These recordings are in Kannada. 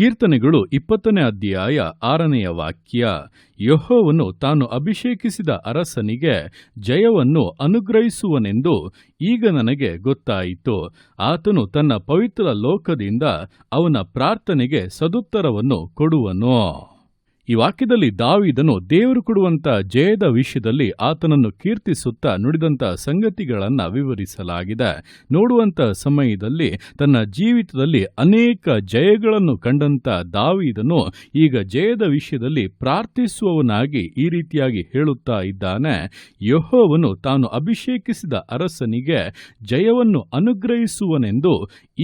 ಕೀರ್ತನೆಗಳು ಇಪ್ಪತ್ತನೇ ಅಧ್ಯಾಯ ಆರನೆಯ ವಾಕ್ಯ. ಯೆಹೋವನು ತಾನು ಅಭಿಷೇಕಿಸಿದ ಅರಸನಿಗೆ ಜಯವನ್ನು ಅನುಗ್ರಹಿಸುವನೆಂದು ಈಗ ನನಗೆ ಗೊತ್ತಾಯಿತು. ಆತನು ತನ್ನ ಪವಿತ್ರ ಲೋಕದಿಂದ ಅವನ ಪ್ರಾರ್ಥನೆಗೆ ಸದುತ್ತರವನ್ನು ಕೊಡುವನು. ಈ ವಾಕ್ಯದಲ್ಲಿ ದಾವಿದನು ದೇವರು ಕೊಡುವಂತ ಜಯದ ವಿಷಯದಲ್ಲಿ ಆತನನ್ನು ಕೀರ್ತಿಸುತ್ತಾ ನುಡಿದಂತ ಸಂಗತಿಗಳನ್ನು ವಿವರಿಸಲಾಗಿದೆ. ನೋಡುವಂತ ಸಮಯದಲ್ಲಿ ತನ್ನ ಜೀವಿತದಲ್ಲಿ ಅನೇಕ ಜಯಗಳನ್ನು ಕಂಡಂತ ದಾವಿದನು ಈಗ ಜಯದ ವಿಷಯದಲ್ಲಿ ಪ್ರಾರ್ಥಿಸುವವನಾಗಿ ಈ ರೀತಿಯಾಗಿ ಹೇಳುತ್ತಾ ಇದ್ದಾನೆ. ಯಹೋವನು ತಾನು ಅಭಿಷೇಕಿಸಿದ ಅರಸನಿಗೆ ಜಯವನ್ನು ಅನುಗ್ರಹಿಸುವನೆಂದು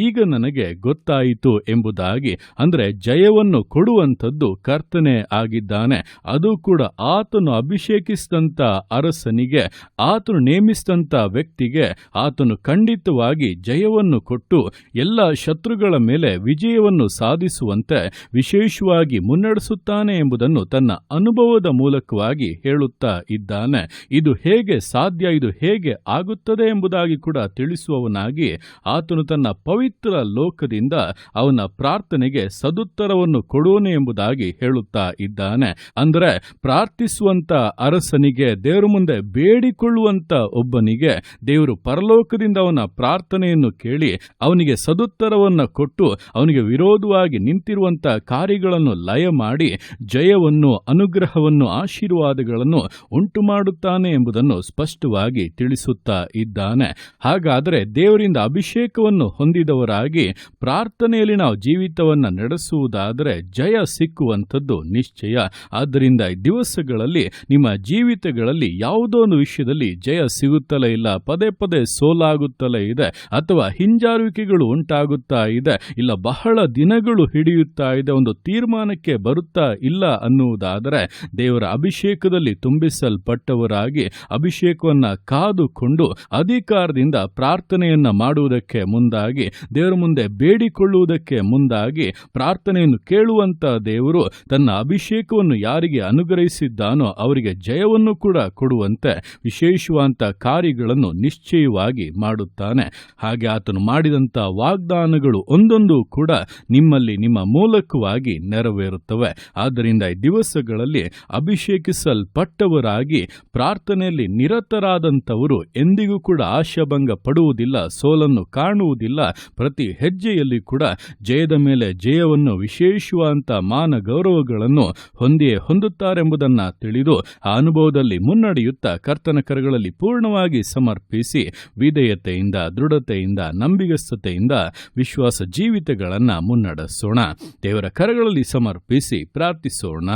ಈಗ ನನಗೆ ಗೊತ್ತಾಯಿತು ಎಂಬುದಾಗಿ, ಅಂದರೆ ಜಯವನ್ನು ಕೊಡುವಂಥದ್ದು ಕರ್ತನೆ ಆಗಿದ್ದಾನೆ. ಅದು ಕೂಡ ಆತನು ಅಭಿಷೇಕಿಸಿದಂಥ ಅರಸನಿಗೆ, ಆತನು ನೇಮಿಸಿದಂಥ ವ್ಯಕ್ತಿಗೆ, ಆತನು ಖಂಡಿತವಾಗಿ ಜಯವನ್ನು ಕೊಟ್ಟು ಎಲ್ಲ ಶತ್ರುಗಳ ಮೇಲೆ ವಿಜಯವನ್ನು ಸಾಧಿಸುವಂತೆ ವಿಶೇಷವಾಗಿ ಮುನ್ನಡೆಸುತ್ತಾನೆ ಎಂಬುದನ್ನು ತನ್ನ ಅನುಭವದ ಮೂಲಕವಾಗಿ ಹೇಳುತ್ತಾ ಇದ್ದಾನೆ. ಇದು ಹೇಗೆ ಸಾಧ್ಯ, ಇದು ಹೇಗೆ ಆಗುತ್ತದೆ ಎಂಬುದಾಗಿ ಕೂಡ ತಿಳಿಸುವವನಾಗಿ ಆತನು ತನ್ನ ಪವಿತ್ರ ಲೋಕದಿಂದ ಅವನ ಪ್ರಾರ್ಥನೆಗೆ ಸದುತ್ತರವನ್ನು ಕೊಡುವನು ಎಂಬುದಾಗಿ ಹೇಳುತ್ತಾ ಇದ್ದಾನೆ ಅಂದರೆ ಪ್ರಾರ್ಥಿಸುವಂತ ಅರಸನಿಗೆ, ದೇವರ ಮುಂದೆ ಬೇಡಿಕೊಳ್ಳುವಂತ ಒಬ್ಬನಿಗೆ ದೇವರು ಪರಲೋಕದಿಂದ ಅವನ ಪ್ರಾರ್ಥನೆಯನ್ನು ಕೇಳಿ, ಅವನಿಗೆ ಸದುತ್ತರವನ್ನ ಕೊಟ್ಟು, ಅವನಿಗೆ ವಿರೋಧವಾಗಿ ನಿಂತಿರುವಂತ ಕಾರ್ಯಗಳನ್ನು ಲಯ ಮಾಡಿ, ಜಯವನ್ನು, ಅನುಗ್ರಹವನ್ನು, ಆಶೀರ್ವಾದಗಳನ್ನು ಉಂಟು ಮಾಡುತ್ತಾನೆ ಎಂಬುದನ್ನು ಸ್ಪಷ್ಟವಾಗಿ ತಿಳಿಸುತ್ತಾ ಇದ್ದಾನೆ. ಹಾಗಾದರೆ ದೇವರಿಂದ ಅಭಿಷೇಕವನ್ನು ಹೊಂದಿದವರಾಗಿ ಪ್ರಾರ್ಥನೆಯಲ್ಲಿ ನಾವು ಜೀವಿತವನ್ನು ನಡೆಸುವುದಾದರೆ ಜಯ ಸಿಕ್ಕುವಂಥದ್ದು ನಿಶ್ಚಯ ಆದ್ದರಿಂದ ಈ ದಿವಸಗಳಲ್ಲಿ ನಿಮ್ಮ ಜೀವಿತಗಳಲ್ಲಿ ಯಾವುದೋ ಒಂದು ವಿಷಯದಲ್ಲಿ ಜಯ ಸಿಗುತ್ತಲೇ ಇಲ್ಲ. ಪದೇ ಪದೇ ಸೋಲಾಗುತ್ತಲೇ ಇದೆ. ಅಥವಾ ಹಿಂಜಾರುವಿಕೆಗಳು ಉಂಟಾಗುತ್ತಾ ಇದೆ. ಇಲ್ಲ, ಬಹಳ ದಿನಗಳು ಹಿಡಿಯುತ್ತಾ ಇದೆ. ಒಂದು ತೀರ್ಮಾನಕ್ಕೆ ಬರುತ್ತಾ ಇಲ್ಲ ಅನ್ನುವುದಾದರೆ ದೇವರ ಅಭಿಷೇಕದಲ್ಲಿ ತುಂಬಿಸಲ್ಪಟ್ಟವರಾಗಿ ಅಭಿಷೇಕವನ್ನು ಕಾದುಕೊಂಡು ಅಧಿಕಾರದಿಂದ ಪ್ರಾರ್ಥನೆಯನ್ನ ಮಾಡುವುದಕ್ಕೆ ಮುಂದಾಗಿ, ದೇವರ ಮುಂದೆ ಬೇಡಿಕೊಳ್ಳುವುದಕ್ಕೆ ಮುಂದಾಗಿ ಪ್ರಾರ್ಥನೆಯನ್ನು ಕೇಳುವಂತ ದೇವರು ತನ್ನ ಅಭಿಷೇಕವನ್ನು ಯಾರಿಗೆ ಅನುಗ್ರಹಿಸಿದ್ದಾನೋ ಅವರಿಗೆ ಜಯವನ್ನು ಕೂಡ ಕೊಡುವಂತೆ ವಿಶೇಷವಾದಂಥ ಕಾರ್ಯಗಳನ್ನು ನಿಶ್ಚಯವಾಗಿ ಮಾಡುತ್ತಾನೆ. ಹಾಗೆ ಆತನು ಮಾಡಿದಂಥ ವಾಗ್ದಾನಗಳು ಒಂದೊಂದು ಕೂಡ ನಿಮ್ಮಲ್ಲಿ ನಿಮ್ಮ ಮೂಲಕವಾಗಿ ನೆರವೇರುತ್ತವೆ. ಆದ್ದರಿಂದ ಈ ದಿವಸಗಳಲ್ಲಿ ಅಭಿಷೇಕಿಸಲ್ಪಟ್ಟವರಾಗಿ ಪ್ರಾರ್ಥನೆಯಲ್ಲಿ ನಿರತರಾದಂಥವರು ಎಂದಿಗೂ ಕೂಡ ಆಶಾಭಂಗ ಪಡುವುದಿಲ್ಲ, ಸೋಲನ್ನು ಕಾಣುವುದಿಲ್ಲ. ಪ್ರತಿ ಹೆಜ್ಜೆಯಲ್ಲಿ ಕೂಡ ಜಯದ ಮೇಲೆ ಜಯವನ್ನು, ವಿಶೇಷವಾದಂಥ ಮಾನ ಗೌರವಗಳನ್ನು ಹೊಂದಿಯೇ ಹೊಂದುತ್ತಾರೆಂಬುದನ್ನು ತಿಳಿದು ಆ ಅನುಭವದಲ್ಲಿ ಮುನ್ನಡೆಯುತ್ತಾ ಕರ್ತನ ಕರಗಳಲ್ಲಿ ಪೂರ್ಣವಾಗಿ ಸಮರ್ಪಿಸಿ ವಿಧೇಯತೆಯಿಂದ, ದೃಢತೆಯಿಂದ, ನಂಬಿಗಸ್ತತೆಯಿಂದ ವಿಶ್ವಾಸ ಜೀವಿತಗಳನ್ನು ಮುನ್ನಡೆಸೋಣ. ದೇವರ ಕರಗಳಲ್ಲಿ ಸಮರ್ಪಿಸಿ ಪ್ರಾರ್ಥಿಸೋಣ.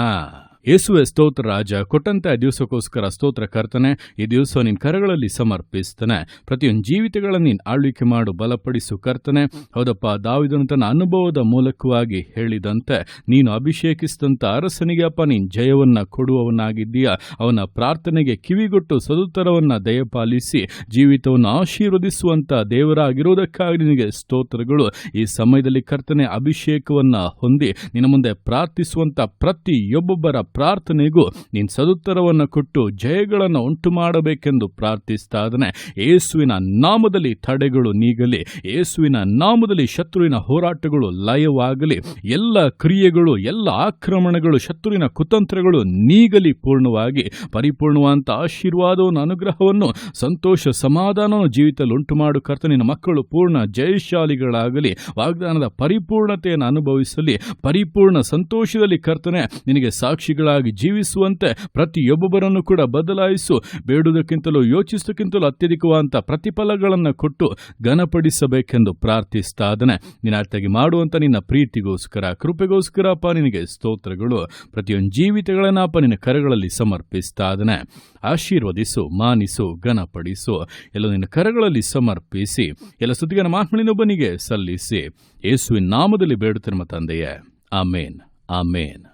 ಯೇಸುವೆ ಸ್ತೋತ್ರ ರಾಜ, ಕೊಟ್ಟಂತ ದಿವಸಕ್ಕೋಸ್ಕರ ಸ್ತೋತ್ರ ಕರ್ತನೆ, ಈ ದಿವಸ ನಿನ್ನ ಕರಗಳಲ್ಲಿ ಸಮರ್ಪಿಸ್ತಾನೆ. ಪ್ರತಿಯೊಂದು ಜೀವಿತಗಳನ್ನು ನೀನು ಆಳ್ವಿಕೆ ಮಾಡು, ಬಲಪಡಿಸು ಕರ್ತನೆ. ಹೌದಪ್ಪ, ದಾವಿದನು ತನ್ನ ಅನುಭವದ ಮೂಲಕವಾಗಿ ಹೇಳಿದಂತೆ, ನೀನು ಅಭಿಷೇಕಿಸಿದಂಥ ಅರಸನಿಗೆ ಅಪ್ಪ, ನೀನು ಜಯವನ್ನ ಕೊಡುವವನಾಗಿದ್ದೀಯ? ಅವನ ಪ್ರಾರ್ಥನೆಗೆ ಕಿವಿಗೊಟ್ಟು ಸದುತ್ತರವನ್ನ ದಯಪಾಲಿಸಿ, ಜೀವಿತವನ್ನು ಆಶೀರ್ವದಿಸುವಂತ ದೇವರಾಗಿರುವುದಕ್ಕಾಗಿ ನಿನಗೆ ಸ್ತೋತ್ರಗಳು. ಈ ಸಮಯದಲ್ಲಿ ಕರ್ತನೆ ಅಭಿಷೇಕವನ್ನ ಹೊಂದಿ, ನಿನ್ನ ಮುಂದೆ ಪ್ರಾರ್ಥಿಸುವಂತ ಪ್ರತಿಯೊಬ್ಬೊಬ್ಬರ ಪ್ರಾರ್ಥನೆಗೂ ನಿನ್ ಸದುತ್ತರವನ್ನು ಕೊಟ್ಟು ಜಯಗಳನ್ನು ಉಂಟು ಮಾಡಬೇಕೆಂದು ಪ್ರಾರ್ಥಿಸ್ತಾ ಇದ್ದಾನೆ ಯೇಸುವಿನ ನಾಮದಲ್ಲಿ ತಡೆಗಳು ನೀಗಲಿ, ಯೇಸುವಿನ ನಾಮದಲ್ಲಿ ಶತ್ರುವಿನ ಹೋರಾಟಗಳು ಲಯವಾಗಲಿ, ಎಲ್ಲ ಕ್ರಿಯೆಗಳು, ಎಲ್ಲ ಆಕ್ರಮಣಗಳು, ಶತ್ರುವಿನ ಕುತಂತ್ರಗಳು ನೀಗಲಿ ಪೂರ್ಣವಾಗಿ. ಪರಿಪೂರ್ಣವಾದಂಥ ಆಶೀರ್ವಾದವನ್ನು, ಅನುಗ್ರಹವನ್ನು, ಸಂತೋಷ ಸಮಾಧಾನವನ್ನು ಜೀವಿತದಲ್ಲಿ ಉಂಟು ಮಾಡು ಕರ್ತನಿನ ಮಕ್ಕಳು ಪೂರ್ಣ ಜಯಶಾಲಿಗಳಾಗಲಿ, ವಾಗ್ದಾನದ ಪರಿಪೂರ್ಣತೆಯನ್ನು ಅನುಭವಿಸಲಿ, ಪರಿಪೂರ್ಣ ಸಂತೋಷದಲ್ಲಿ ಕರ್ತನೆ, ನಿನಗೆ ಸಾಕ್ಷಿಗಳಾಗಿ ಜೀವಿಸುವಂತೆ ಪ್ರತಿಯೊಬ್ಬೊಬ್ಬರನ್ನು ಕೂಡ ಬದಲಾಯಿಸು. ಬೇಡುವುದಕ್ಕಿಂತಲೂ ಯೋಚಿಸುವುದಕ್ಕಿಂತಲೂ ಅತ್ಯಧಿಕವಾದಂಥ ಪ್ರತಿಫಲಗಳನ್ನು ಕೊಟ್ಟು ಘನಪಡಿಸಬೇಕೆಂದು ಪ್ರಾರ್ಥಿಸ್ತಾ ಇದ್ದಾನೆ. ನಿನ್ನ ಮಾಡುವಂಥ ನಿನ್ನ ಪ್ರೀತಿಗೋಸ್ಕರ ಕೃಪೆಗೋಸ್ಕರ ಅಪ್ಪ ನಿನಗೆ ಸ್ತೋತ್ರಗಳು. ಪ್ರತಿಯೊಂದು ಜೀವಿತಗಳನ್ನು ಅಪ್ಪ ನಿನ್ನ ಕರಗಳಲ್ಲಿ ಸಮರ್ಪಿಸ್ತಾ ಆಶೀರ್ವದಿಸು, ಮಾನಿಸು, ಘನಪಡಿಸು. ಎಲ್ಲ ನಿನ್ನ ಕರಗಳಲ್ಲಿ ಸಮರ್ಪಿಸಿ, ಎಲ್ಲ ಸುದ್ದಿಗನ ಮಾತ್ಮಳಿನೊಬ್ಬನಿಗೆ ಸಲ್ಲಿಸಿ. ಯೇಸುವಿನ ನಾಮದಲ್ಲಿ ಬೇಡುತ್ತಿರುವ ತಂದೆಯೇ ಆಮೇನ್. ಆಮೇನ್.